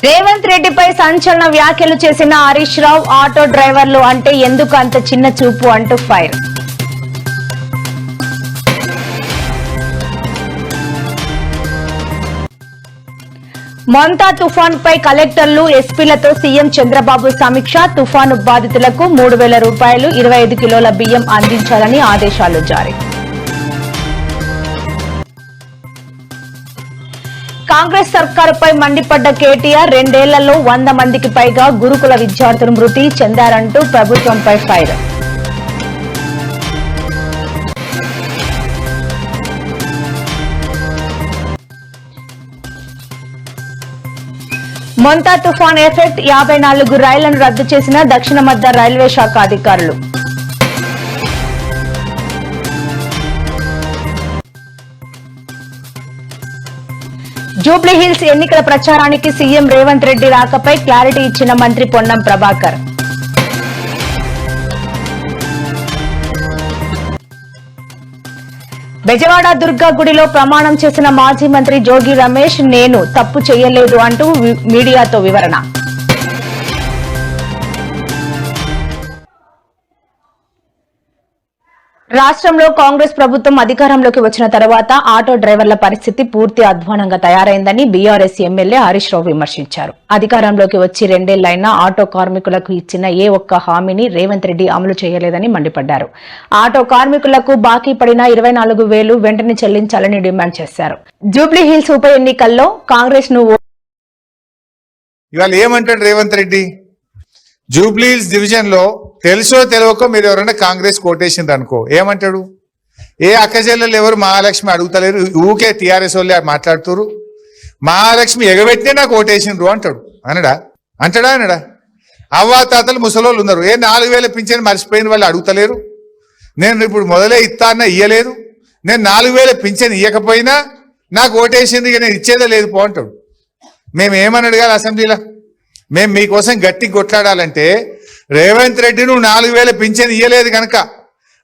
రేవంత్ రెడ్డిపై సంచలన వ్యాఖ్యలు చేసిన హరీష్ రావు ఆటో డ్రైవర్లు అంటే ఎందుకు అంత చిన్న చూపు అంటూ ఫైర్. మొంతా తుఫాన్ పై కలెక్టర్లు ఎస్పీలతో సీఎం చంద్రబాబు సమీక్ష తుఫాను బాధితులకు మూడు వేల రూపాయలు ఇరవై ఐదు కిలోల బియ్యం అందించాలని ఆదేశాలు జారీ. కాంగ్రెస్ సర్కారుపై మండిపడ్డ కేటీఆర్ రెండేళ్ళలో వంద మందికి పైగా గురుకుల విద్యార్థులు మృతి చెందారంటూ ప్రభుత్వంపై ఫైర్. మొంతా తుఫాన్ ఎఫెక్ట్ యాభై నాలుగు రైళ్ళను రద్దు చేసిన దక్షిణ మధ్య రైల్వే శాఖ అధికారులు. జూబ్లీహిల్స్ ఎన్నికల ప్రచారానికి సీఎం రేవంత్ రెడ్డి రాకపై క్లారిటీ ఇచ్చిన మంత్రి పొన్నం ప్రభాకర్. బెజవాడ దుర్గా గుడిలో ప్రమాణం చేసిన మాజీ మంత్రి జోగి రమేష్ నేను తప్పు చేయలేదు అంటూ మీడియాతో వివరణ. రాష్ట్రంలో కాంగ్రెస్ ప్రభుత్వం అధికారంలోకి వచ్చిన తర్వాత ఆటో డ్రైవర్ల పరిస్థితి పూర్తి అధ్వానంగా తయారైందని బీఆర్ఎస్ ఎమ్మెల్యే హరీష్ రావు విమర్శించారు. అధికారంలోకి వచ్చి రెండేళ్ళైనా ఆటో కార్మికులకు ఇచ్చిన ఏ ఒక్క హామీని రేవంత్ రెడ్డి అమలు చేయలేదని మండిపడ్డారు. ఆటో కార్మికులకు బాకీ పడిన ఇరవై నాలుగు వేలు వెంటనే చెల్లించాలని డిమాండ్ చేశారు. జూబ్లీ హిల్స్ ఉప ఎన్నికల్లో కాంగ్రెస్ను ఇవాళ ఏమంటాడు రేవంత్ రెడ్డి? జూబ్లీహిల్స్ డివిజన్లో తెలుసో తెలియకో మీరు ఎవరైనా కాంగ్రెస్ కోటేసింది అనుకో ఏమంటాడు? ఏ అక్కజల్లెలు ఎవరు మహాలక్ష్మి అడుగుతలేరు? ఊకే టీఆర్ఎస్ వాళ్ళే మాట్లాడుతురు మహాలక్ష్మి ఎగబెట్టినే నాకు ఓటేసిండ్రు అంటాడు. అనడా? అంటాడా అనడా? అవ్వా తాతలు ముసలోళ్ళు ఉన్నారు. ఏ నాలుగు వేల పింఛన్ మర్చిపోయిన వాళ్ళు అడుగుతలేరు? నేను ఇప్పుడు మొదలే ఇస్తా అన్న ఇయ్యలేదు. నేను నాలుగు వేల పింఛన్ ఇయ్యకపోయినా నాకు ఓటేసింది నేను ఇచ్చేదే లేదు పో అంటాడు. మేము ఏమని అడగాలి అసెంబ్లీలో? మేము మీకోసం గట్టి కొట్లాడాలంటే రేవంత్ రెడ్డి నువ్వు నాలుగు వేల పింఛన్ ఇయ్యలేదు కనుక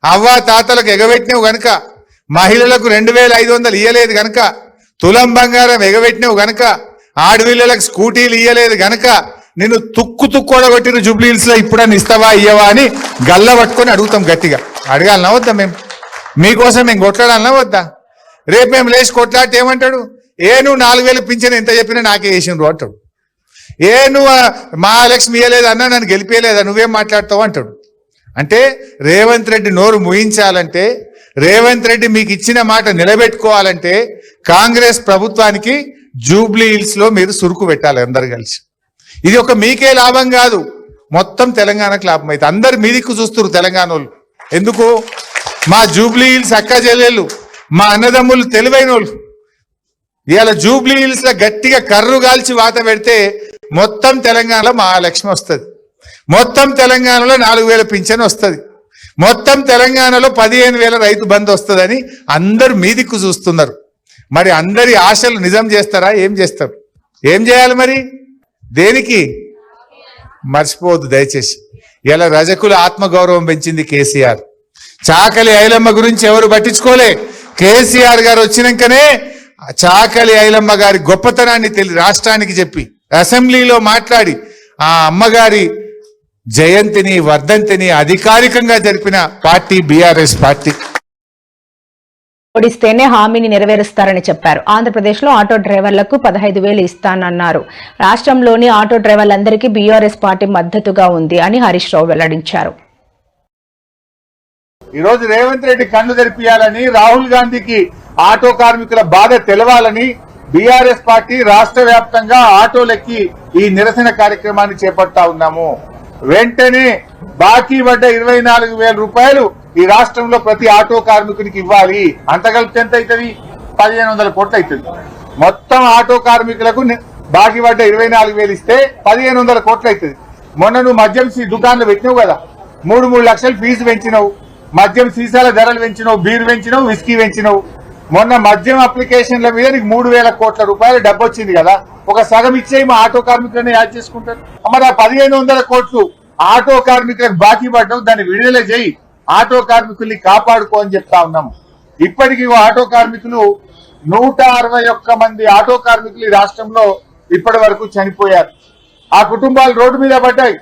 అవ్వ తాతలకు ఎగబెట్టినవు గనక. మహిళలకు రెండు వేల ఐదు వందలు ఇయ్యలేదు గనక. తులం బంగారం ఎగబెట్టినవు గనక. ఆడవిళ్ళలకు స్కూటీలు ఇయ్యలేదు గనక. నిన్ను తుక్కు తుక్కోడగొట్టిన జూబ్లీహిల్స్లో ఇప్పుడని ఇస్తావా ఇయ్యవా అని గల్ల పట్టుకొని అడుగుతాం గట్టిగా. అడగాలనా వద్దా మేము మీకోసం మేము కొట్లాడాలనా వద్దా? రేపు మేము లేచి కొట్లాడితే ఏమంటాడు? ఏ నువ్వు నాలుగు వేలు పింఛన్ ఎంత చెప్పినా నాకే వేసిండ్రు అంటాడు. ఏ నువ్వు మా మహాలక్ష్మి ఇయ్యలేదు అన్నా నన్ను గెలిపేయలేదా నువ్వేం మాట్లాడతావు అంటాడు. అంటే రేవంత్ రెడ్డి నోరు ముయించాలంటే రేవంత్ రెడ్డి మీకు ఇచ్చిన మాట నిలబెట్టుకోవాలంటే కాంగ్రెస్ ప్రభుత్వానికి జూబ్లీ హిల్స్లో మీరు సురుకు పెట్టాలి అందరు కలిసి. ఇది ఒక మీకే లాభం కాదు. మొత్తం తెలంగాణకు లాభం అయితే అందరు మీ దిక్కు చూస్తారు తెలంగాణ వాళ్ళు. ఎందుకు? మా జూబ్లీ హిల్స్ అక్క చెల్లెళ్ళు మా అన్నదమ్ములు తెలివైన వాళ్ళు. ఇవాళ జూబ్లీ హిల్స్లో గట్టిగా కర్రు కాల్చి వాత పెడితే మొత్తం తెలంగాణలో మహాలక్ష్మి వస్తుంది. మొత్తం తెలంగాణలో నాలుగు వేల పింఛన్ వస్తుంది. మొత్తం తెలంగాణలో పదిహేను వేల రైతు బంధు వస్తుందని అందరు మీదిక్కు చూస్తున్నారు. మరి అందరి ఆశలు నిజం చేస్తారా? ఏం చేస్తారు? ఏం చేయాలి మరి? దేనికి? మర్చిపోవద్దు దయచేసి. ఇలా రజకుల ఆత్మగౌరవం పెంచింది కేసీఆర్. చాకలి ఐలమ్మ గురించి ఎవరు పట్టించుకోలే. కేసీఆర్ గారు వచ్చినాకనే చాకలి ఐలమ్మ గారి గొప్పతనాన్ని తెలి రాష్ట్రానికి చెప్పి అసెంబ్లీలో మాట్లాడి ఆ అమ్మగారి జయంతిని వర్ధంతిని అధికారికంగా జరిపిన పార్టీ బీఆర్ఎస్ పార్టీ. ఓడిస్తేనే హామీని నెరవేరుస్తారని చెప్పారు. ఆంధ్రప్రదేశ్లో ఆటో డ్రైవర్లకు పదహైదు వేలు ఇస్తానన్నారు. రాష్ట్రంలోని ఆటో డ్రైవర్లందరికీ బీఆర్ఎస్ పార్టీ మద్దతుగా ఉంది అని హరీష్ రావు వెల్లడించారు. ఈ రోజు రేవంత్ రెడ్డి కళ్ళు తెరిపియాలని రాహుల్ గాంధీకి ఆటో కార్మికుల బాధ తెలవాలని బీఆర్ఎస్ పార్టీ రాష్ట్ర వ్యాప్తంగా ఆటోలెక్కి ఈ నిరసన కార్యక్రమాన్ని చేపడతా ఉన్నాము. వెంటనే బాకీ పడ్డ ఇరవై నాలుగు వేల రూపాయలు ఈ రాష్ట్రంలో ప్రతి ఆటో కార్మికునికి ఇవ్వాలి. అంత కలిపి ఎంత అవుతుంది? పదిహేను వందల కోట్లు అవుతుంది. మొత్తం ఆటో కార్మికులకు బాకీ పడ్డ ఇరవై నాలుగు వేలు ఇస్తే పదిహేను వందల కోట్లు అవుతుంది. మొన్న నువ్వు మద్యం సీ- దుకాణంలో పెట్టినావు కదా? మూడు మూడు లక్షలు ఫీజు పెంచినావు. మద్యం సీసాల ధరలు పెంచినావు బీర్ పెంచినావు విస్కీ పెంచినావు. మొన్న మద్యం అప్లికేషన్ల మీద నీకు మూడు వేల కోట్ల రూపాయలు డబ్బు వచ్చింది కదా ఒక సగం ఇచ్చేయి మా ఆటో కార్మికులను యాడ్ చేసుకుంటారు. మరి ఆ పదిహేను వందల కోట్లు ఆటో కార్మికులకు బాకీ పడడం దాన్ని విడుదల చేయి. ఆటో కార్మికుల్ని కాపాడుకో అని చెప్తా ఉన్నాము ఇప్పటికీ ఓ ఆటో కార్మికులు నూట అరవై ఒక్క మంది ఆటో కార్మికులు ఈ రాష్ట్రంలో ఇప్పటి వరకు చనిపోయారు. ఆ కుటుంబాలు రోడ్డు మీద పడ్డాయి.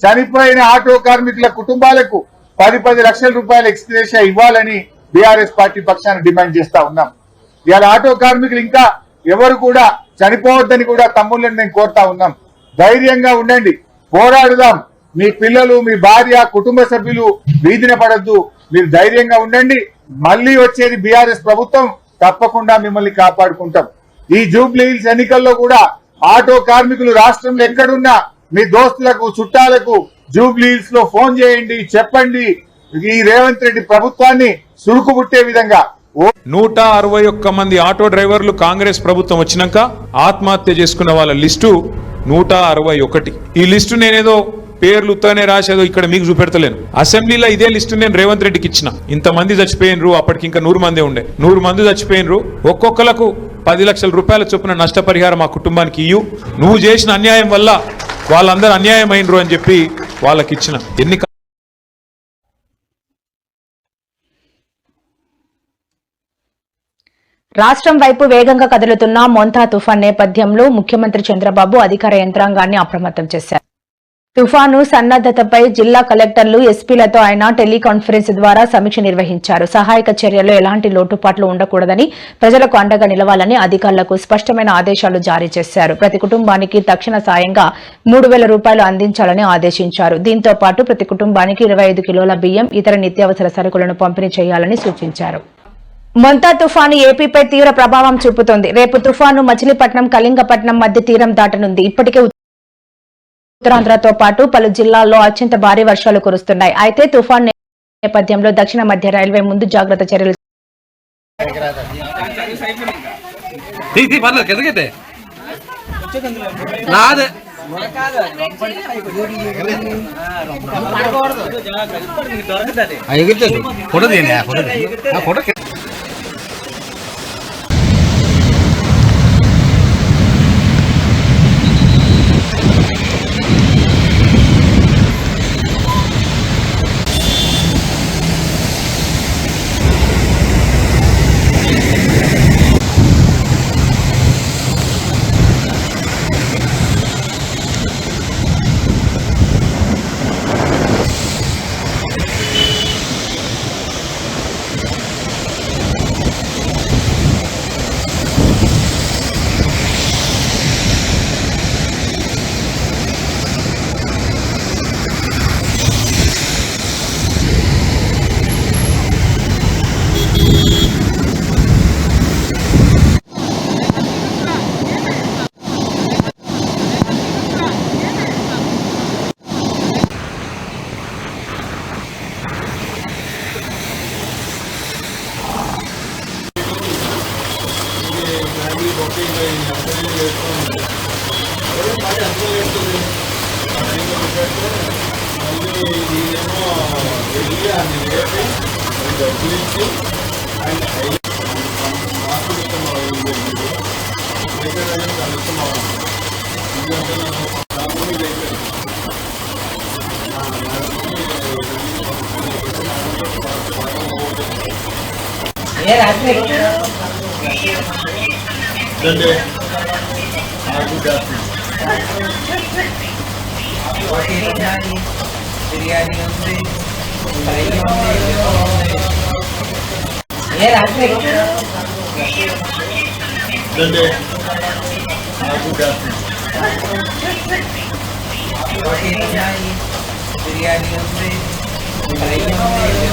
చనిపోయిన ఆటో కార్మికుల కుటుంబాలకు పది పది లక్షల రూపాయల ఎక్స్గ్రేషియా ఇవ్వాలని బీఆర్ఎస్ పార్టీ పక్షాన్ని డిమాండ్ చేస్తా ఉన్నాం. ఇవాళ ఆటో కార్మికులు ఇంకా ఎవరు కూడా చనిపోవద్దని కూడా తమ్ముళ్ళని మేము కోరుతా ఉన్నాం. ధైర్యంగా ఉండండి. పోరాడుదాం. మీ పిల్లలు మీ భార్య కుటుంబ సభ్యులు వీధిన పడద్దు. మీరు ధైర్యంగా ఉండండి. మళ్ళీ వచ్చేది బీఆర్ఎస్ ప్రభుత్వం. తప్పకుండా మిమ్మల్ని కాపాడుకుంటాం. ఈ జూబ్లీ హిల్స్ ఎన్నికల్లో కూడా ఆటో కార్మికులు రాష్ట్రంలో ఎక్కడున్నా మీ దోస్తులకు చుట్టాలకు జూబ్లీ హిల్స్లో ఫోన్ చేయండి చెప్పండి. ఈ రేవంత్ రెడ్డి ప్రభుత్వాన్ని సురుకుబుట్టే విధంగా. ఓ నూట అరవై ఒక్క మంది ఆటో డ్రైవర్లు కాంగ్రెస్ ప్రభుత్వం వచ్చినాక ఆత్మహత్య చేసుకున్న వాళ్ళ లిస్టు నూట అరవై ఒకటి. ఈ లిస్టు నేనేదో పేర్లు ఉత్తనే రాసేదో ఇక్కడ మీకు చూపెడతలేను. అసెంబ్లీలో ఇదే లిస్టు నేను రేవంత్ రెడ్డికి ఇచ్చిన. ఇంతమంది చచ్చిపోయినరు అప్పటికి ఇంకా నూరు మంది ఉండే. నూరు మంది చచ్చిపోయినరు ఒక్కొక్కలకు పది లక్షల రూపాయల చొప్పున నష్టపరిహారం మా కుటుంబానికి ఇయ్యు. నువ్వు చేసిన అన్యాయం వల్ల వాళ్ళందరూ అన్యాయం అయినరు అని చెప్పి వాళ్ళకి ఇచ్చిన ఎన్ని రాష్ట్రం వైపు వేగంగా కదులుతున్న మొంతా తుఫాన్ నేపథ్యంలో ముఖ్యమంత్రి చంద్రబాబు అధికార యంత్రాంగాన్ని అప్రమత్తం చేశారు. తుఫాను సన్నద్దతపై జిల్లా కలెక్టర్లు ఎస్పీలతో ఆయన టెలికాన్ఫరెన్స్ ద్వారా సమీక్ష నిర్వహించారు. సహాయక చర్యల్లో ఎలాంటి లోటుపాట్లు ఉండకూడదని ప్రజలకు అండగా నిలవాలని అధికారులకు స్పష్టమైన ఆదేశాలు జారీ చేశారు. ప్రతి కుటుంబానికి తక్షణ సాయంగా మూడు వేల రూపాయలు అందించాలని ఆదేశించారు. దీంతో పాటు ప్రతి కుటుంబానికి ఇరవై ఐదు కిలోల బియ్యం ఇతర నిత్యావసర సరుకులను పంపిణీ చేయాలని సూచించారు. మొంతా తుఫాను ఏపీపై తీవ్ర ప్రభావం చూపుతోంది. రేపు తుఫాను మచిలీపట్నం కళింగపట్నం మధ్య తీరం దాటనుంది. ఇప్పటికే ఉత్తరాంధ్రతో పాటు పలు జిల్లాల్లో అత్యంత భారీ వర్షాలు కురుస్తున్నాయి. అయితే తుఫాన్ నేపథ్యంలో దక్షిణ మధ్య రైల్వే ముందు జాగ్రత్త చర్యలు తీ పర్లేదు కిందకైతే నాదే ఎగురుతుంది ఫోటో తీయండి ఆ ఫోటో తీయండి. ఆ ఫోటో కింద- బిర్యానీ ఉంది ఫ్రై ఉంది ఏ రాత్రి ప్రోటీన్ ఉన్నాయి బిర్యానీ ఉంది ఫ్రై ఉంది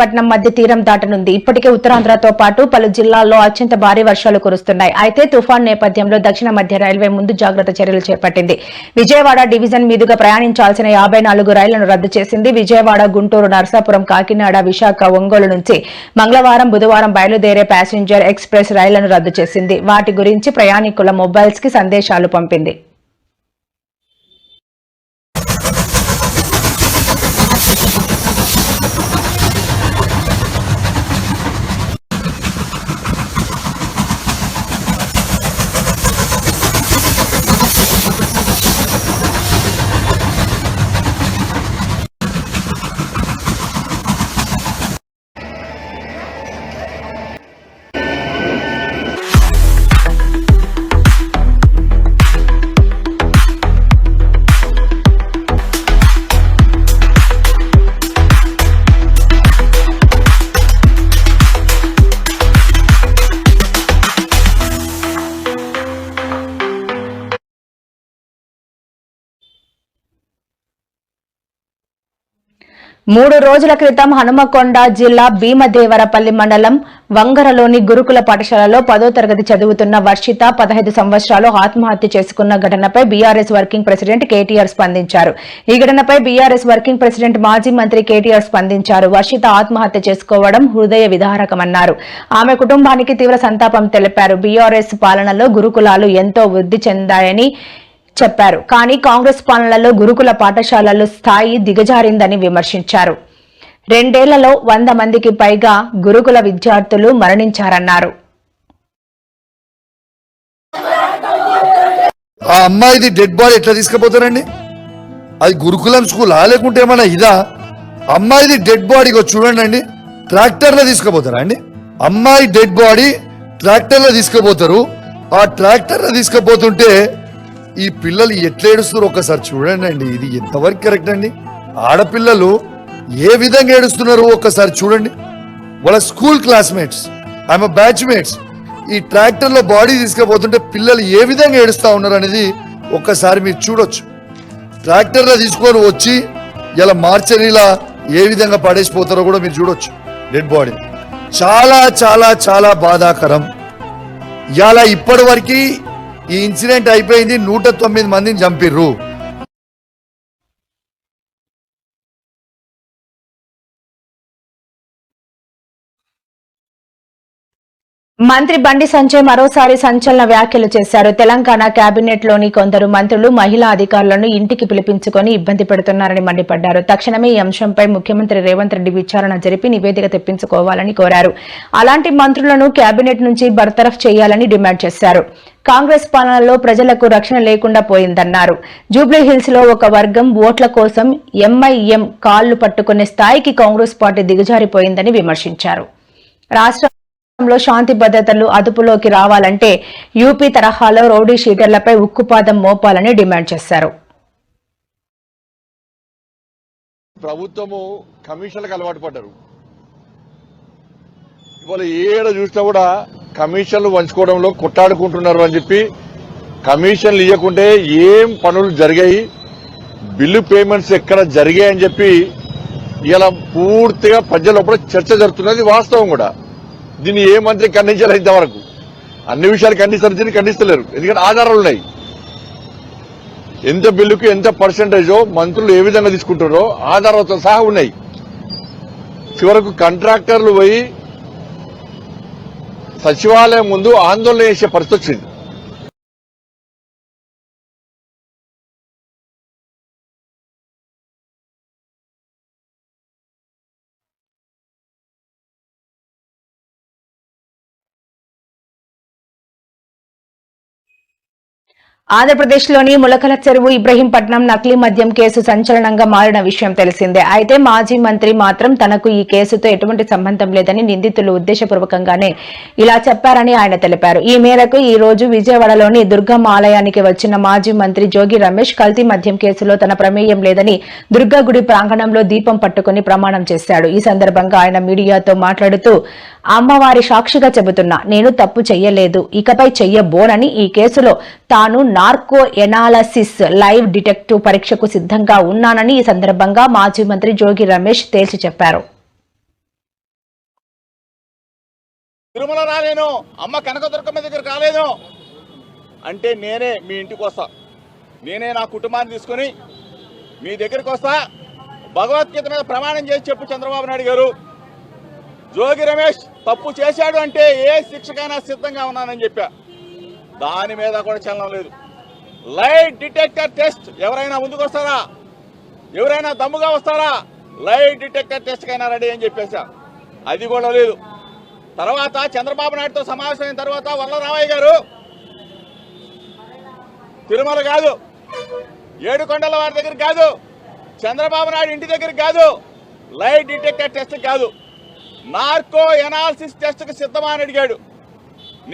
పట్నం మధ్య తీరం దాటనుంది. ఇప్పటికే ఉత్తరాంధ్రతో పాటు పలు జిల్లాల్లో అత్యంత భారీ వర్షాలు కురుస్తున్నాయి. అయితే తుఫాన్ నేపథ్యంలో దక్షిణ మధ్య రైల్వే ముందు జాగ్రత్త చర్యలు చేపట్టింది. విజయవాడ డివిజన్ మీదుగా ప్రయాణించాల్సిన యాభై నాలుగు రైళ్ళను రద్దు చేసింది విజయవాడ గుంటూరు నర్సాపురం కాకినాడ విశాఖ ఒంగోలు నుంచి మంగళవారం బుధవారం బయలుదేరే ప్యాసింజర్ ఎక్స్ప్రెస్ రైళ్ళను రద్దు చేసింది. వాటి గురించి ప్రయాణికుల మొబైల్స్కి సందేశాలు పంపింది. మూడు రోజుల క్రితం హనుమకొండ జిల్లా భీమదేవరపల్లి మండలం వంగరలోని గురుకుల పాఠశాలలో పదో తరగతి చదువుతున్న వర్షిత పదహైదు సంవత్సరాలు ఆత్మహత్య చేసుకున్న ఘటనపై బీఆర్ఎస్ వర్కింగ్ ప్రెసిడెంట్ కేటీఆర్ స్పందించారు. ఈ ఘటనపై బీఆర్ఎస్ వర్కింగ్ ప్రెసిడెంట్ మాజీ మంత్రి కేటీఆర్ స్పందించారు. వర్షిత ఆత్మహత్య చేసుకోవడం హృదయ విదారకమన్నారు. ఆమె కుటుంబానికి తీవ్ర సంతాపం తెలిపారు. బీఆర్ఎస్ పాలనలో గురుకులాలు ఎంతో వృద్ధి చెందాయని చెప్పారు. కానీ కాంగ్రెస్ పాలనలో గురుకుల పాఠశాలలు స్థాయి దిగజారిందని విమర్శించారు. రెండేళ్ళలో వంద మందికి పైగా గురుకుల విద్యార్థులు మరణించారన్నారు. ఆ అమ్మాయిది డెడ్ బాడీ ఎట్లా తీసుకుపోతారండి? అది గురుకులం స్కూలా లేకుంటే ఏమన్నా ఇదా? అమ్మాయిది డెడ్ బాడీ చూడండి అండి. ట్రాక్టర్లో తీసుకుపోతారా అండి? అమ్మాయి డెడ్ బాడీ ట్రాక్టర్లో తీసుకుపోతారు. ఆ ట్రాక్టర్లో తీసుకుపోతుంటే ఈ పిల్లలు ఎట్లేడుస్తారు ఒకసారి చూడండి అండి ఇది ఎంతవరకు కరెక్ట్ అండి? ఆడపిల్లలు ఏ విధంగా ఏడుస్తున్నారు ఒక్కసారి చూడండి. వాళ్ళ స్కూల్ క్లాస్మేట్స్ ఆమె బ్యాచ్మేట్స్ ఈ ట్రాక్టర్లో బాడీ తీసుకుపోతుంటే పిల్లలు ఏ విధంగా ఏడుస్తా ఉన్నారు అనేది ఒక్కసారి మీరు చూడొచ్చు. ట్రాక్టర్లో తీసుకొని వచ్చి ఇలా మార్చరీలా ఏ విధంగా పడేసిపోతారో కూడా మీరు చూడొచ్చు. డెడ్ బాడీ చాలా చాలా చాలా బాధాకరం. ఇలా ఇప్పటి వరకు ఈ ఇన్సిడెంట్ అయిపోయింది నూట తొమ్మిది మందిని చంపిర్రు. మంత్రి బండి సంజయ్ మరోసారి సంచలన వ్యాఖ్యలు చేశారు. తెలంగాణ కేబినెట్లోని కొందరు మంత్రులు మహిళా అధికారులను ఇంటికి పిలిపించుకొని ఇబ్బంది పెడుతున్నారని మండిపడ్డారు. తక్షణమే ఈ అంశంపై ముఖ్యమంత్రి రేవంత్ రెడ్డి విచారణ జరిపి నివేదిక తెప్పించుకోవాలని కోరారు. అలాంటి మంత్రులను కేబినెట్ నుంచి బర్తరఫ్ చేయాలని డిమాండ్ చేశారు. కాంగ్రెస్ పాలనలో ప్రజలకు రక్షణ లేకుండా పోయిందన్నారు. జూబ్లీహిల్స్లో ఒక వర్గం ఓట్ల కోసం ఎంఐఎం కాళ్ళు పట్టుకునే స్థాయికి కాంగ్రెస్ పార్టీ దిగజారిపోయిందని విమర్శించారు. రాష్ట్రంలో శాంతి భద్రతలు అదుపులోకి రావాలంటే యూపీ తరహాలో రౌడీ షీటర్లపై ఉక్కుపాదం మోపాలని డిమాండ్ చేశారు. ప్రభుత్వము కమిషన్లకు అలవాటు పడ్డారు. ఇవాళ ఏడ చూసినా కూడా కమిషన్లు పంచుకోవడంలో కొట్టాడుకుంటున్నారు అని చెప్పి కమిషన్లు ఇవ్వకుంటే ఏం పనులు జరిగాయి బిల్లు పేమెంట్స్ ఎక్కడ జరిగాయి అని చెప్పి ఇలా పూర్తిగా ప్రజల చర్చ జరుగుతున్నది వాస్తవం కూడా. దీన్ని ఏ మంత్రి ఖండించాలి ఇంతవరకు. అన్ని విషయాలు ఖండిస్తారు దీన్ని ఖండిస్తలేరు. ఎందుకంటే ఆధారాలు ఉన్నాయి. ఎంత బిల్లుకు ఎంత పర్సెంటేజో మంత్రులు ఏ విధంగా తీసుకుంటారో ఆధారాలతో సహా ఉన్నాయి. చివరకు కాంట్రాక్టర్లు పోయి సచివాలయం ముందు ఆందోళన చేసే పరిస్థితి వచ్చింది. ఆంధ్రప్రదేశ్లోని ములకల చెరువు ఇబ్రహీంపట్నం నకిలీ మద్యం కేసు సంచలనంగా మారిన విషయం తెలిసిందే. అయితే మాజీ మంత్రి మాత్రం తనకు ఈ కేసుతో ఎటువంటి సంబంధం లేదని నిందితులు ఉద్దేశపూర్వకంగానే ఇలా చెప్పారని ఆయన తెలిపారు. ఈ మేరకు ఈ రోజు విజయవాడలోని దుర్గమ్మ ఆలయానికి వచ్చిన మాజీ మంత్రి జోగి రమేష్ కల్తీ మద్యం కేసులో తన ప్రమేయం లేదని దుర్గా గుడి ప్రాంగణంలో దీపం పట్టుకుని ప్రమాణం చేశాడు. ఈ సందర్భంగా ఆయన మీడియాతో మాట్లాడుతూ అమ్మవారి సాక్షిగా చెబుతున్నా నేను తప్పు చెయ్యలేదు. ఇకపై చెయ్యబోనని ఈ కేసులో తాను నార్కో ఎనాలసిస్ లైవ్ డిటెక్టివ్ పరీక్షకు సిద్ధంగా ఉన్నానని ఈ సందర్భంగా మాజీ మంత్రి జోగి రమేష్ తేల్చి చెప్పారు. తిరుమల రాలేను. అమ్మ కనకదుర్గమ్మ దగ్గర రాలేను అంటే నేనే మీ ఇంటికి వస్తా. నేనే నా కుటుంబాన్ని తీసుకొని మీ దగ్గరికి వస్తా. భగవద్గీత మీద ప్రమాణం చేసి చెప్పు చంద్రబాబు నాయుడు గారు. జోగి రమేష్ తప్పు చేశాడు అంటే ఏ శిక్షకైనా సిద్ధంగా ఉన్నానని చెప్పా. దాని మీద కూడా చలనం లేదు. లైట్ డిటెక్టర్ టెస్ట్ ఎవరైనా ముందుకు వస్తారా? ఎవరైనా దమ్ముగా వస్తారా? లైట్ డిటెక్టర్ టెస్ట్ కైనా రెడీ అని చెప్పేశా. అది కూడా లేదు. తర్వాత చంద్రబాబు నాయుడుతో సమావేశమైన తర్వాత వల్లరామయ్య గారు తిరుమల కాదు ఏడుకొండల వారి దగ్గర కాదు చంద్రబాబు నాయుడు ఇంటి దగ్గర కాదు లైట్ డిటెక్టర్ టెస్ట్ కాదు. నార్కో ఎనాలిసిస్ టెస్ట్కి సిద్ధమా అని అడిగాడు.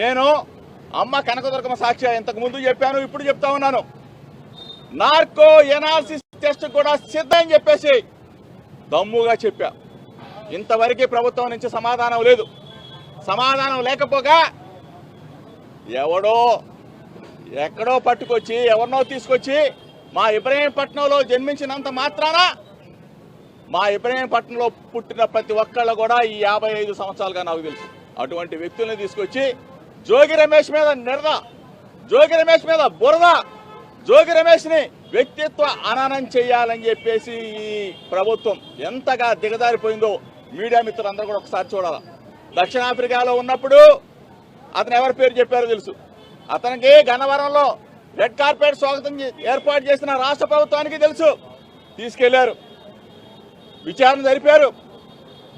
నేను అమ్మ కనకదుర్గమ్మ సాక్షి ఇంతకు ముందు చెప్పాను ఇప్పుడు చెప్తా ఉన్నాను. నార్కో ఎనాలిసిస్ టెస్ట్ కూడా సిద్ధం చెప్పేసి దమ్ముగా చెప్పా. ఇంతవరకు ప్రభుత్వం నుంచి సమాధానం లేదు. సమాధానం లేకపోగా ఎవడో ఎక్కడో పట్టుకొచ్చి ఎవరినో తీసుకొచ్చి మా ఇబ్రహీంపట్నంలో జన్మించినంత మాత్రాన మా ఇబ్రహీంపట్నంలో పుట్టిన ప్రతి ఒక్కళ్ళు కూడా ఈ యాభై ఐదు సంవత్సరాలుగా నాకు తెలుసు. అటువంటి వ్యక్తుల్ని తీసుకొచ్చి జోగి రమేష్ మీద నిరద జోగి రమేష్ మీద బురద జోగి రమేష్ని వ్యక్తిత్వ అననం చేయాలని చెప్పేసి ఈ ప్రభుత్వం ఎంతగా దిగజారిపోయిందో మీడియా మిత్రులందరూ కూడా ఒకసారి చూడాలి. దక్షిణాఫ్రికాలో ఉన్నప్పుడు అతను ఎవరి పేరు చెప్పారో తెలుసు. అతనికి గన్నవరంలో రెడ్ కార్పెట్ స్వాగతం ఏర్పాటు చేసిన రాష్ట్ర ప్రభుత్వానికి తెలుసు. తీసుకెళ్ళారు. విచారణ జరిపారు.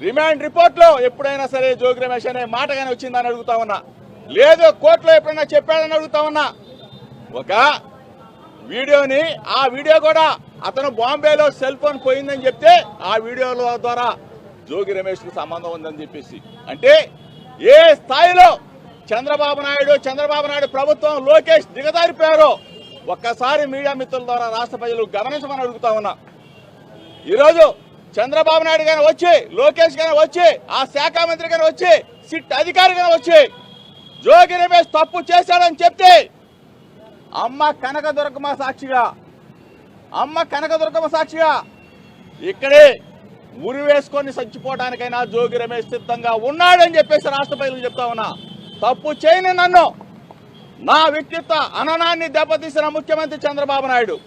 రిమాండ్ రిపోర్ట్లో ఎప్పుడైనా సరే జోగి రమేష్ అనే మాట కానీ వచ్చిందని అడుగుతా ఉన్నా. లేదు కోర్టులో ఎప్పుడైనా చెప్పాడని అడుగుతా ఉన్నా. ఒక వీడియోని ఆ వీడియో కూడా అతను బాంబేలో సెల్ ఫోన్ పోయిందని చెప్తే ఆ వీడియోల ద్వారా జోగి రమేష్కి సంబంధం ఉందని చెప్పేసి. అంటే ఏ స్థాయిలో చంద్రబాబు నాయుడు చంద్రబాబు నాయుడు ప్రభుత్వం లోకేష్ దిగదారిపోయారో ఒక్కసారి మీడియా మిత్రుల ద్వారా రాష్ట్ర ప్రజలు గమనించమని అడుగుతా ఉన్నా. ఈరోజు చంద్రబాబు నాయుడు గారు వచ్చి లోకేష్ గారు వచ్చి ఆ శాఖ మంత్రి గారు వచ్చి సిట్ అధికారి గారు వచ్చి జోగి రమేష్ తప్పు చేశాడని చెప్తే అమ్మ కనకదుర్గమ్మ సాక్షిగా అమ్మ కనకదుర్గమ్మ సాక్షిగా ఇక్కడే ఉరి వేసుకొని చచ్చిపోవడానికైనా జోగి రమేష్ సిద్ధంగా ఉన్నాడని చెప్పేసి రాష్ట్ర ప్రజలకు చెప్తా ఉన్నా. తప్పు చేయని నన్ను నా వ్యక్తిత్వ అననాన్ని దెబ్బతీసిన ముఖ్యమంత్రి చంద్రబాబు నాయుడు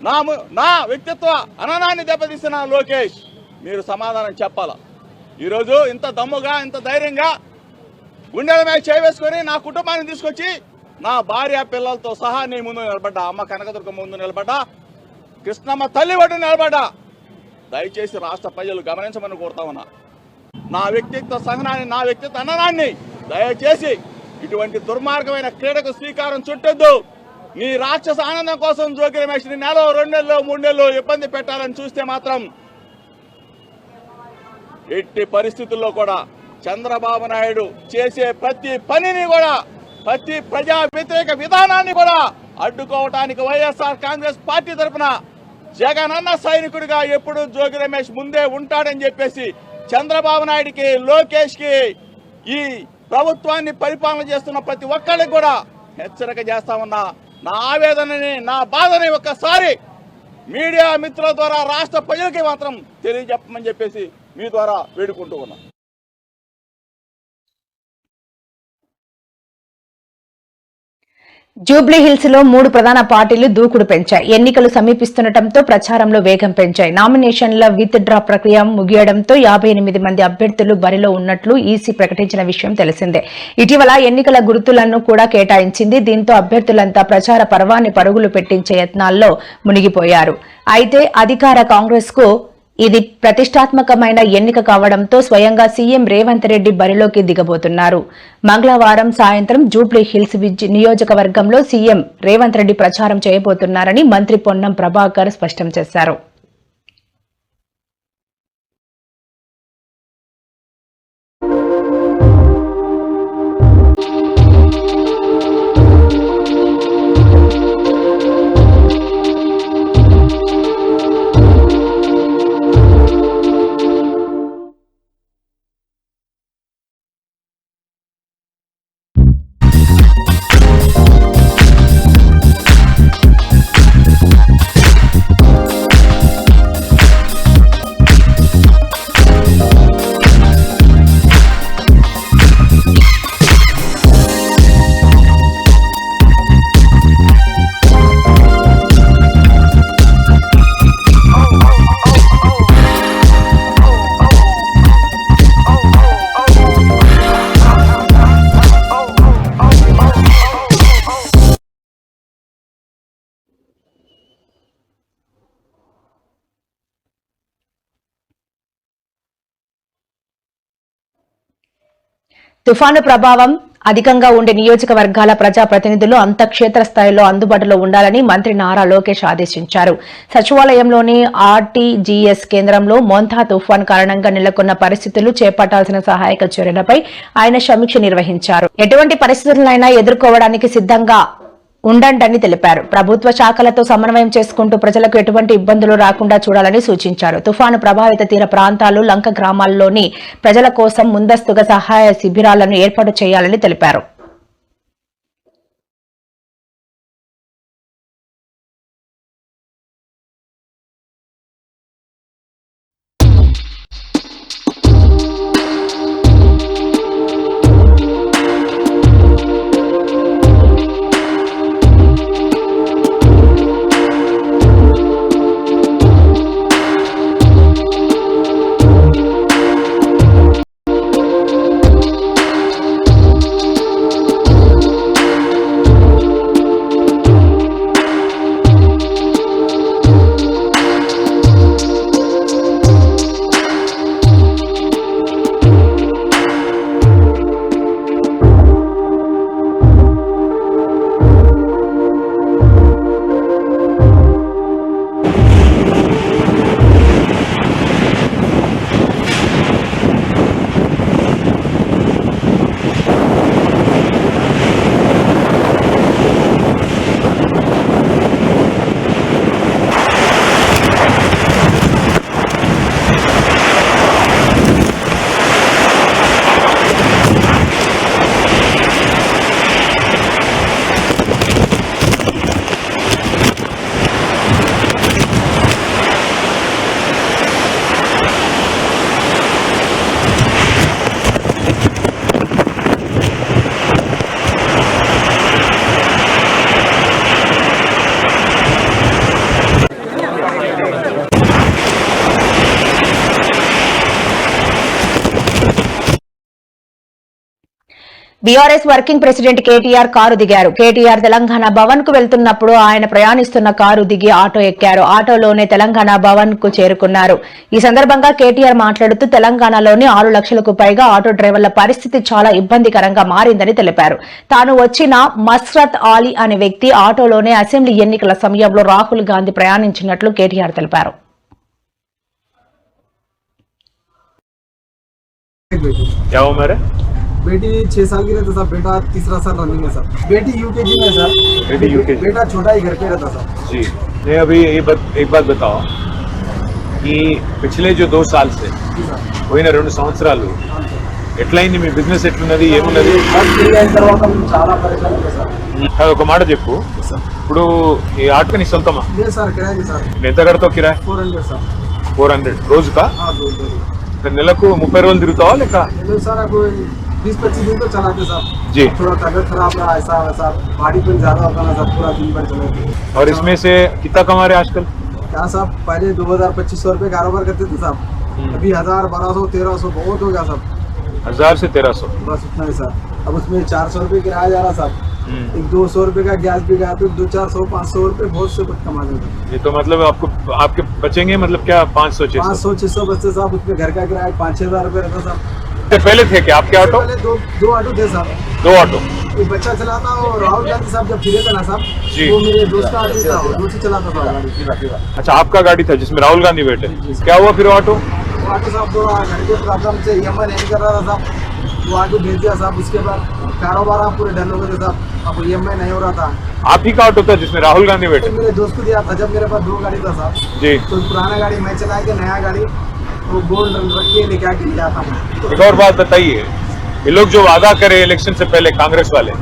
నా ము- నా వ్యక్తిత్వ అననాన్ని దెబ్బతీసిన లోకేష్ మీరు సమాధానం చెప్పాలా? ఈరోజు ఇంత దమ్ముగా ఇంత ధైర్యంగా గుండెల మీద చేవేసుకొని నా కుటుంబాన్ని తీసుకొచ్చి నా భార్య పిల్లలతో సహా నీ ముందు నిలబడ్డా అమ్మ కనకదుర్గ ముందు నిలబడ్డా కృష్ణమ్మ తల్లి ఒడ్డు నిలబడ్డా. దయచేసి రాష్ట్ర ప్రజలు గమనించమని కోరుతా ఉన్నా. నా వ్యక్తిత్వ సహనాన్ని నా వ్యక్తిత్వ అన్నదాన్ని దయచేసి ఇటువంటి దుర్మార్గమైన క్రీడకు శ్రీకారం చుట్టొద్దు. నీ రాక్షస ఆనందం కోసం జోగి రమేష్ని నెల రెండు నెలలో మూడు నెలలు ఇబ్బంది పెట్టాలని చూస్తే మాత్రం ఎట్టి పరిస్థితుల్లో కూడా చంద్రబాబు నాయుడు చేసే ప్రతి పనిని కూడా ప్రతి ప్రజా వ్యతిరేక విధానాన్ని కూడా అడ్డుకోవటానికి వైఎస్ఆర్ కాంగ్రెస్ పార్టీ తరఫున జగనన్న సైనికుడిగా ఎప్పుడు జోగి రమేష్ ముందే ఉంటాడని చెప్పేసి చంద్రబాబు నాయుడికి లోకేష్కి ఈ ప్రభుత్వాన్ని పరిపాలన చేస్తున్న ప్రతి ఒక్కరికి కూడా హెచ్చరిక చేస్తా ఉన్నా. నా ఆవేదనని నా బాధని ఒక్కసారి మీడియా మిత్రుల ద్వారా రాష్ట్ర ప్రజలకి మాత్రం తెలియజెప్పమని చెప్పేసి మీ ద్వారా వేడుకుంటూ ఉన్నా. జూబ్లీహిల్స్లో మూడు ప్రధాన పార్టీలు దూకుడు పెంచాయి. ఎన్నికలు సమీపిస్తుండటంతో ప్రచారంలో వేగం పెంచాయి. నామినేషన్ల విత్ డ్రా ప్రక్రియ ముగియడంతో యాభై ఎనిమిది మంది అభ్యర్థులు బరిలో ఉన్నట్లు ఈసీ ప్రకటించిన విషయం తెలిసిందే. ఇటీవల ఎన్నికల గుర్తులను కూడా కేటాయించింది. దీంతో అభ్యర్థులంతా ప్రచార పర్వాన్ని పరుగులు పెట్టించే యత్నాల్లో మునిగిపోయారు. అయితే అధికార కాంగ్రెస్కు ఇది ప్రతిష్టాత్మకమైన ఎన్నిక కావడంతో స్వయంగా సీఎం రేవంత్ రెడ్డి బరిలోకి దిగబోతున్నారు. మంగళవారం సాయంత్రం జూబ్లీ హిల్స్ విజ్- నియోజకవర్గంలో సీఎం రేవంత్ రెడ్డి ప్రచారం చేయబోతున్నారని మంత్రి పొన్నం ప్రభాకర్ స్పష్టం చేశారు. తుఫాను ప్రభావం అధికంగా ఉండే నియోజకవర్గాల ప్రజాప్రతినిధులు అంత క్షేత్రస్థాయిలో అందుబాటులో ఉండాలని మంత్రి నారా లోకేష్ ఆదేశించారు. సచివాలయంలోని ఆర్టీజీఎస్ కేంద్రంలో మోంతా తుఫాన్ కారణంగా నెలకొన్న పరిస్థితులు చేపట్టాల్సిన సహాయక చర్యలపై ఆయన సమీక్ష నిర్వహించారు. ఎటువంటి పరిస్థితులైనా ఎదుర్కోవడానికి సిద్ధంగా ఉండండని తెలిపారు. ప్రభుత్వ శాఖలతో సమన్వయం చేసుకుంటూ ప్రజలకు ఎటువంటి ఇబ్బందులు రాకుండా చూడాలని సూచించారు. తుఫాను ప్రభావిత తీర ప్రాంతాలు లంక గ్రామాల్లోని ప్రజల కోసం ముందస్తుగా సహాయ శిబిరాలను ఏర్పాటు చేయాలని తెలిపారు. BRS working president KTR car దిగారు కేటీఆర్ తెలంగాణ భవన్ కు వెళ్తున్నప్పుడు ఆయన ప్రయాణిస్తున్న కారు దిగి ఆటో ఎక్కారు ఆటోలోనే తెలంగాణ భవన్ కు చేరుకున్నారు ఈ సందర్భంగా కేటీఆర్ మాట్లాడుతూ తెలంగాణలోని ఆరు లక్షలకు పైగా ఆటో డ్రైవర్ల పరిస్థితి చాలా ఇబ్బందికరంగా మారిందని తెలిపారు తాను వచ్చిన మస్రత్ ఆలీ అనే వ్యక్తి ఆటోలోనే అసెంబ్లీ ఎన్నికల సమయంలో రాహుల్ గాంధీ ప్రయాణించినట్లు కేటీఆర్ తెలిపారు क्या उम्र है बेटी छह साल की रहता था बेटा तीसरा साल रनिंग है सर। बेटी यूकेजी में सर। बेटी यूकेजी बेटा छोटा ही घर पे रहता सर जी। नहीं अभी ये बत, एक बात बताओ कि పిచ్చిలే जो दो साल से పోయిన రెండు సంవత్సరాలు ఎట్లయింది మీ బిజినెస్ ఎట్లున్నది ఏమున్నది సార్ ఒక మాట చెప్పు ఇప్పుడు ఈ ఆటో నీ సొంతమా ఎంత కడతావు కిరాయి ఫోర్ హండ్రెడ్ రోజుకా నెలకు ముప్పై రోజులు తిరుగుతావా లేక बीस पच्चीस दिन तो चलाते सर जी। थोड़ा तबियत खराब रहा ऐसा वैसा। बॉडी पेन ज़्यादा होता ना सर पूरा दिन भर चलाते और इसमें से कितना कमा रहे आजकल? क्या साहब पहले दो हज़ार पच्चीस सौ रुपये कारोबार करते थे साहब अभी हज़ार बारह सौ तेरह सौ बहुत हो गया साहब हज़ार से तेरह सौ। बस उतना ही सर अब उसमें चार सौ रुपये किराया जा रहा साहब एक दो सौ रुपये का गैस भी गया तो दो चार सौ पाँच सौ रुपये बहुत से कुछ कमा देते ये तो मतलब आपको आपके बचेंगे मतलब क्या पाँच सौ पाँच सौ छह सौ बच्चे साहब उसमें घर का किराया पाँच छह हज़ार रुपये रहता साहब इससे पहले थे क्या? आपके ऑटो? दो दो ऑटो थे साहब। दो ऑटो। एक बच्चा चलाता वो राहुल गांधी साहब जब फिरे थे ना साहब जी। वो मेरे दोस्त का ऑटो था वो दोस्त ही चलाता था गाड़ी। अच्छा आपका गाड़ी था जिसमें राहुल गांधी बैठे। क्या हुआ फिर ऑटो? ऑटो साहब थोड़ा घर के प्रॉब्लम से ई नहीं कर रहा था साहब। वो ऑटो भेज दिया साहब उसके बाद कारोबार आप पूरे डल हो गए थे साहब। अब ई नहीं हो रहा था। आप ही का ऑटो था जिसमें राहुल गांधी बैठे? मेरे दोस्त को दिया था जब मेरे पास दो गाड़ी था साहब। जी। तो पुराना गाड़ी मैं चला के नया गाड़ी? वो गोल्ड लेके आके तो एक और बात बताइए ये लोग जो वादा करे इलेक्शन से पहले कांग्रेस वाले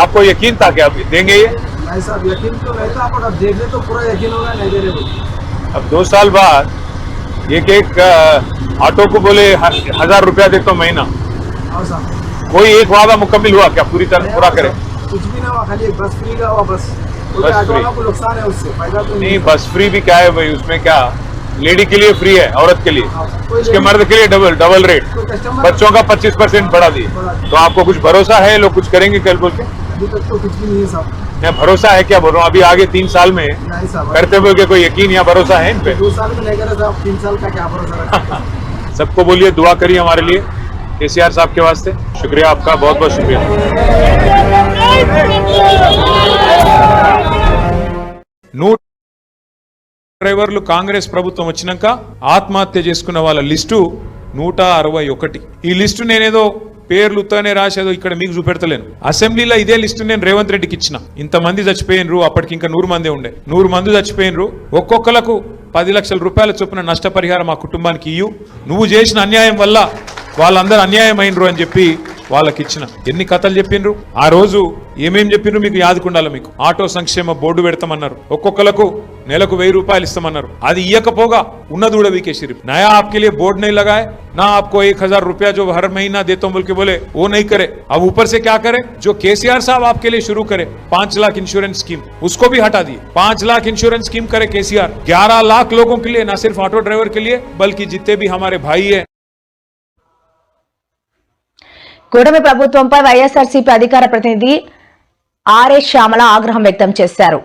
आपको यकीन था कि आप देंगे ये? नहीं साहब यकीन तो था पर अब देख ले तो पूरा यकीन होगा नहीं दे रहे अब दो साल बाद एक एक ऑटो को बोले हज़ार रुपया देता हूँ महीना कोई एक वादा मुकम्मिल हुआ क्या पूरी तरह पूरा करे? कुछ भी ना हुआ खाली बस फ्री का हुआ बस। बस को नुकसान है उससे फ़ायदा तो नहीं बस फ्री भी क्या है भाई उसमें क्या लेडी के लिए फ्री है औरत के लिए हाँ, उसके मर्द के लिए डबल डबल रेट बच्चों का 25 परसेंट बढ़ा दिए तो आपको कुछ भरोसा है लोग कुछ करेंगे कल बोल के अभी तक तो कुछ भी नहीं है साहब मैं भरोसा है क्या बोल रहा हूँ अभी आगे तीन साल में करते हुए कोई यकीन या भरोसा है इन पे दो साल में नहीं करे साहब तीन साल का क्या भरोसा सबको बोलिए दुआ करिए हमारे लिए केसीआर साहब के वास्ते शुक्रिया आपका बहुत बहुत शुक्रिया నూట డ్రైవర్లు కాంగ్రెస్ ప్రభుత్వం వచ్చినాక ఆత్మహత్య చేసుకున్న వాళ్ళ లిస్టు నూట అరవై ఒకటి. ఈ లిస్టు నేనేదో పేర్లు రాసేదో ఇక్కడ మీకు చూపెడతలేను. అసెంబ్లీలో ఇదే లిస్టు నేను రేవంత్ రెడ్డికి ఇచ్చిన. ఇంతమంది చచ్చిపోయినరు అప్పటికి ఇంకా నూరు మందే ఉండే. నూరు మంది చచ్చిపోయినరు. ఒక్కొక్కలకు పది లక్షల రూపాయల చొప్పున నష్టపరిహారం ఆ కుటుంబానికి ఇయ్యు. నువ్వు చేసిన అన్యాయం వల్ల వాళ్ళందరూ అన్యాయం అయినరు అని చెప్పి వాళ్ళకి ఇచ్చిన ఎన్ని కథలు చెప్పిండ్రు ఆ రోజు ఏమేం చెప్పిండ్రు మీకు యాదుకుండాలి మీకు ఆటో సంక్షేమ బోర్డు పెడతామన్నారు ఒక్కొక్కలకు నెలకు వెయ్యి రూపాయలు ఇస్తామన్నారు అది ఇయ్యకపోగా ఉన్నది కూడా వీకేసిరి నయా आपके लिए बोर्ड नहीं लगाए ना आपको एक हजार रुपया जो हर महीना देता हूं बोल के बोले वो नहीं करे अब ऊपर से क्या करे जो केसीआर साहब आपके लिए शुरू करे पांच लाख इंश्योरेंस स्कीम उसको भी हटा दिए पांच लाख इंश्योरेंस स्कीम करे केसीआर ग्यारह लाख लोगों के लिए न सिर्फ ऑटो ड्राइवर के लिए बल्कि जितने भी हमारे भाई है కూటమి ప్రభుత్వంపై వైఎస్ఆర్సీపీ అధికార ప్రతినిధి ఆర్ఎస్ శ్యామల ఆగ్రహం వ్యక్తం చేశారు.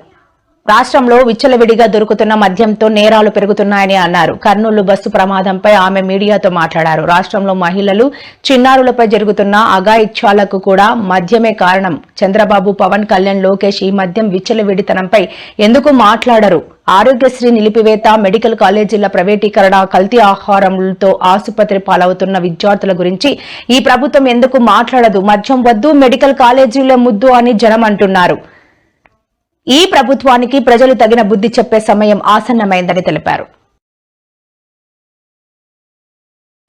రాష్ట్రంలో విచ్చలవిడిగా దొరుకుతున్న మద్యంతో నేరాలు పెరుగుతున్నాయని అన్నారు. కర్నూలు బస్సు ప్రమాదంపై ఆమె మీడియాతో మాట్లాడారు. రాష్ట్రంలో మహిళలు చిన్నారులపై జరుగుతున్న అగాయిత్యాలకు కూడా మద్యమే కారణం. చంద్రబాబు పవన్ కళ్యాణ్ లోకేష్ ఈ మద్యం విచ్చలవిడితనంపై ఎందుకు మాట్లాడరు? ఆరోగ్యశ్రీ నిలిపివేత మెడికల్ కాలేజీల ప్రైవేటీకరణ కల్తీ ఆహారంతో ఆసుపత్రి పాలవుతున్న విద్యార్థుల గురించి ఈ ప్రభుత్వం ఎందుకు మాట్లాడదు? మద్యం వద్దు మెడికల్ కాలేజీలే ముద్దు అని జనం అంటున్నారు. ఈ ప్రభుత్వానికి ప్రజలు తగిన బుద్ధి చెప్పే సమయం ఆసన్నమైందని తెలిపారు.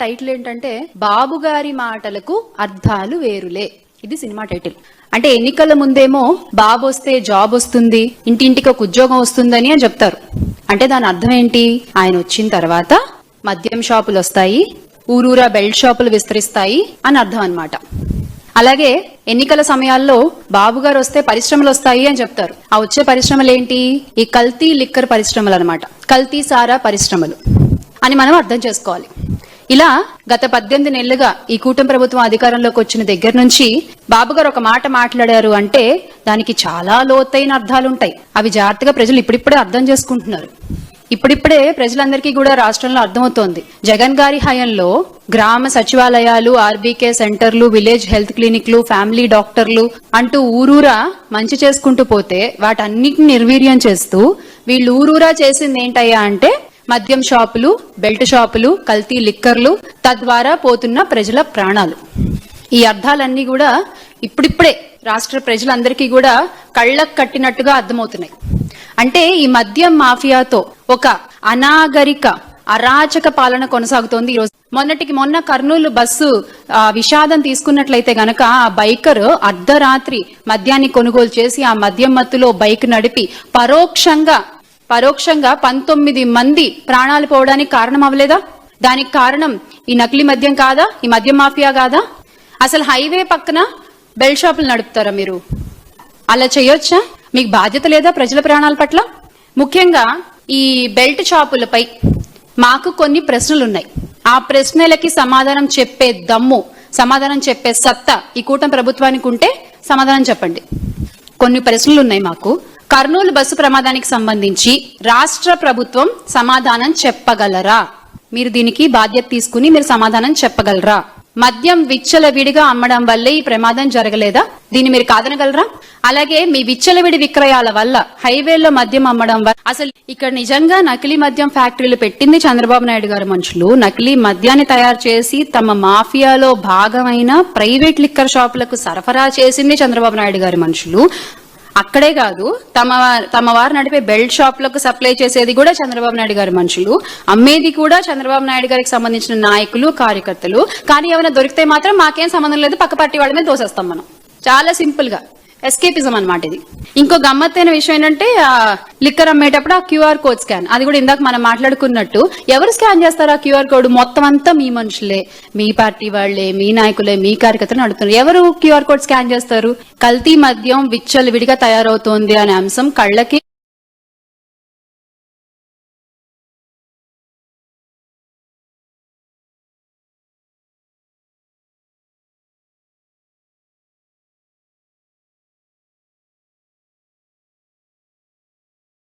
టైటిల్ ఏంటంటే బాబుగారి మాటలకు అర్థాలు వేరులే. ఇది సినిమా టైటిల్. అంటే ఎన్నికల ముందేమో బాబు వస్తే జాబ్ వస్తుంది ఇంటింటికి ఒక ఉద్యోగం వస్తుందని అని చెప్తారు. అంటే దాని అర్థం ఏంటి? ఆయన వచ్చిన తర్వాత మద్యం షాపులు వస్తాయి ఊరూరా బెల్ట్ షాపులు విస్తరిస్తాయి అని అర్థం అనమాట అలాగే ఎన్నికల సమయాల్లో బాబు గారు వస్తే పరిశ్రమలు వస్తాయి అని చెప్తారు. ఆ వచ్చే పరిశ్రమలు ఏంటి? ఈ కల్తీ లిక్కర్ పరిశ్రమలు అనమాట కల్తీ సారా పరిశ్రమలు అని మనం అర్థం చేసుకోవాలి. ఇలా గత పద్దెనిమిది నెలలుగా ఈ కూటమి ప్రభుత్వం అధికారంలోకి వచ్చిన దగ్గర నుంచి బాబు గారు ఒక మాట మాట్లాడారు అంటే దానికి చాలా లోతైన అర్థాలుంటాయి. అవి జాగ్రత్తగా ప్రజలు ఇప్పుడిప్పుడే అర్థం చేసుకుంటున్నారు. ఇప్పుడిప్పుడే ప్రజలందరికీ కూడా రాష్ట్రంలో అర్థమవుతోంది. జగన్ గారి హయాంలో గ్రామ సచివాలయాలు ఆర్బీకే సెంటర్లు విలేజ్ హెల్త్ క్లినిక్లు ఫ్యామిలీ డాక్టర్లు అంటూ ఊరూరా మంచి చేసుకుంటూ పోతే వాటన్నిటిని నిర్వీర్యం చేస్తూ వీళ్ళు ఊరూరా చేసింది ఏంటయ్యా అంటే మద్యం షాపులు బెల్ట్ షాపులు కల్తీ లిక్కర్లు తద్వారా పోతున్న ప్రజల ప్రాణాలు. ఈ అర్థాలన్నీ కూడా ఇప్పుడిప్పుడే రాష్ట్ర ప్రజలందరికీ కూడా కళ్ళకు కట్టినట్టుగా అర్థమవుతున్నాయి. అంటే ఈ మద్యం మాఫియాతో ఒక అనాగరిక అరాచక పాలన కొనసాగుతోంది ఈరోజు మొన్నటికి మొన్న కర్నూలు బస్సు ఆ, విషాదం తీసుకున్నట్లయితే గనక ఆ బైకర్ అర్ధరాత్రి మద్యాన్ని కొనుగోలు చేసి ఆ మద్యం మత్తులో బైక్ నడిపి పరోక్షంగా పరోక్షంగా పంతొమ్మిది మంది ప్రాణాలు పోవడానికి కారణం అవ్వలేదా దానికి కారణం ఈ నకిలీ మద్యం కాదా? ఈ మద్యం మాఫియా కాదా? అసలు హైవే పక్కన బెల్ షాపులు నడుపుతారా మీరు? అలా చేయొచ్చా? మీకు బాధ్యత లేదా ప్రజల ప్రాణాల పట్ల? ముఖ్యంగా ఈ బెల్ట్ షాపులపై మాకు కొన్ని ప్రశ్నలు ఉన్నాయి ఆ ప్రశ్నలకి సమాధానం చెప్పే దమ్ము సమాధానం చెప్పే సత్తా ఈ కూటమి ప్రభుత్వానికి ఉంటే సమాధానం చెప్పండి. కొన్ని ప్రశ్నలు ఉన్నాయి మాకు. కర్నూలు బస్సు ప్రమాదానికి సంబంధించి రాష్ట్ర ప్రభుత్వం సమాధానం చెప్పగలరా? మీరు దీనికి బాధ్యత తీసుకుని మీరు సమాధానం చెప్పగలరా? మద్యం విచ్చలవిడిగా అమ్మడం వల్లే ఈ ప్రమాదం జరగలేదా? దీన్ని మీరు కాదనగలరా? అలాగే మీ విచ్చలవిడి విక్రయాల వల్ల హైవేల్లో మద్యం అమ్మడం వల్ల అసలు ఇక్కడ నిజంగా నకిలీ మద్యం ఫ్యాక్టరీలు పెట్టింది చంద్రబాబు నాయుడు గారి మనుషులు. నకిలీ మద్యాన్ని తయారు చేసి తమ మాఫియాలో భాగమైన ప్రైవేట్ లిక్కర్ షాపులకు సరఫరా చేసింది చంద్రబాబు నాయుడు గారి మనుషులు. అక్కడే కాదు తమ తమ వారు నడిపే బెల్ట్ షాప్లకు సప్లై చేసేది కూడా చంద్రబాబు నాయుడు గారి మనుషులు. అమ్మేది కూడా చంద్రబాబు నాయుడు గారికి సంబంధించిన నాయకులు కార్యకర్తలు. కానీ ఏమైనా దొరికితే మాత్రం మాకేం సంబంధం లేదు పక్క పార్టీ వాళ్ళ మీద దోసేస్తాం మనం. చాలా సింపుల్గా ఎస్కేపిజం అనమాట ఇది. ఇంకో గమ్మత్తైన విషయం ఏంటంటే ఆ లిక్కర్ అమ్మేటప్పుడు ఆ క్యూఆర్ కోడ్ స్కాన్ అది కూడా ఇందాక మనం మాట్లాడుకున్నట్టు ఎవరు స్కాన్ చేస్తారు ఆ క్యూఆర్ కోడ్? మొత్తం అంతా మీ మనుషులే. మీ పార్టీ వాళ్ళే మీ నాయకులే మీ కార్యకర్తలు నడుపుతున్నారు. ఎవరు క్యూఆర్ కోడ్ స్కాన్ చేస్తారు? కల్తీ మద్యం విచ్చలు విడిగా తయారవుతోంది అనే అంశం కళ్ళకి